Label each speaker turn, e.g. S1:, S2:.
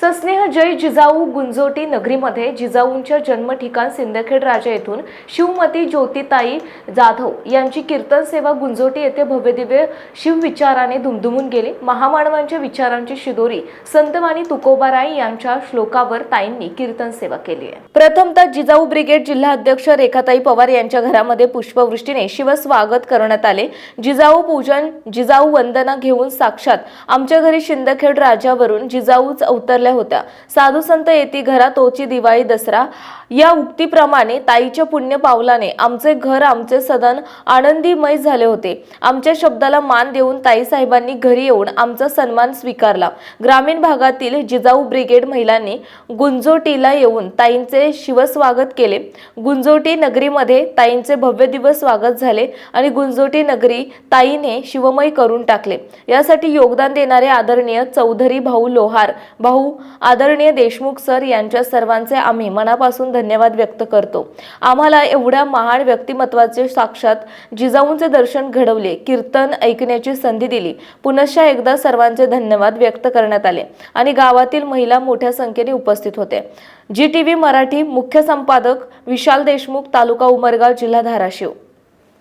S1: सस्नेह जय जिजाऊ गुंजोटी नगरीमध्ये जिजाऊंच्या जन्म ठिकाण सिंदखेड राजा येथून शिवमती ज्योतिताई जाधव यांची कीर्तन सेवा गुंजोटी येथे भव्यदिव्य शिवविचाराने दुमदुमून गेली. महामानवांच्या विचारांची शिदोरी संतवाणी तुकोबाराय यांच्या श्लोकावर ताईंनी कीर्तन सेवा केली आहे. प्रथमतः जिजाऊ ब्रिगेड जिल्हा अध्यक्ष रेखाताई पवार यांच्या घरामध्ये पुष्पवृष्टीने शिवस्वागत करण्यात आले. जिजाऊ पूजन जिजाऊ वंदना घेऊन साक्षात आमच्या घरी शिंदखेड राजावरून जिजाऊच अवतरले अवतरल्या होत्या. साधू संत येती घरा तोची दिवाळी दसरा. या उक्तीप्रमाणे ताईच्या पुण्य पावलाने आमचे घर आमचे सदन आनंदीमय झाले होते. आमच्या शब्दाला मान देऊन ताई साहेबांनी घरी येऊन आमचा सन्मान स्वीकारला. ग्रामीण भागातील जिजाऊ ब्रिगेड महिलांनी गुंजोटीला येऊन ताईंचे शिवस्वागत केले. गुंजोटी नगरीमध्ये ताईंचे भव्य दिवस स्वागत झाले आणि गुंजोटी नगरी ताईने शिवमय करून टाकले. यासाठी योगदान देणारे आदरणीय चौधरी भाऊ लोहार भाऊ आदरणीय देशमुख सर यांच्या सर्वांचे आम्ही मनापासून धन्यवाद व्यक्त करतो. आम्हाला एवढ्या महान व्यक्तिमत्वाचे साक्षात जिजाऊंचे दर्शन घडवले कीर्तन ऐकण्याची संधी दिली. पुनश्च एकदा सर्वांचे धन्यवाद व्यक्त करण्यात आले आणि गावातील महिला मोठ्या संख्येने उपस्थित होते. जी टी व्ही मराठी मुख्य संपादक विशाल देशमुख तालुका उमरगाव जिल्हा धाराशिव.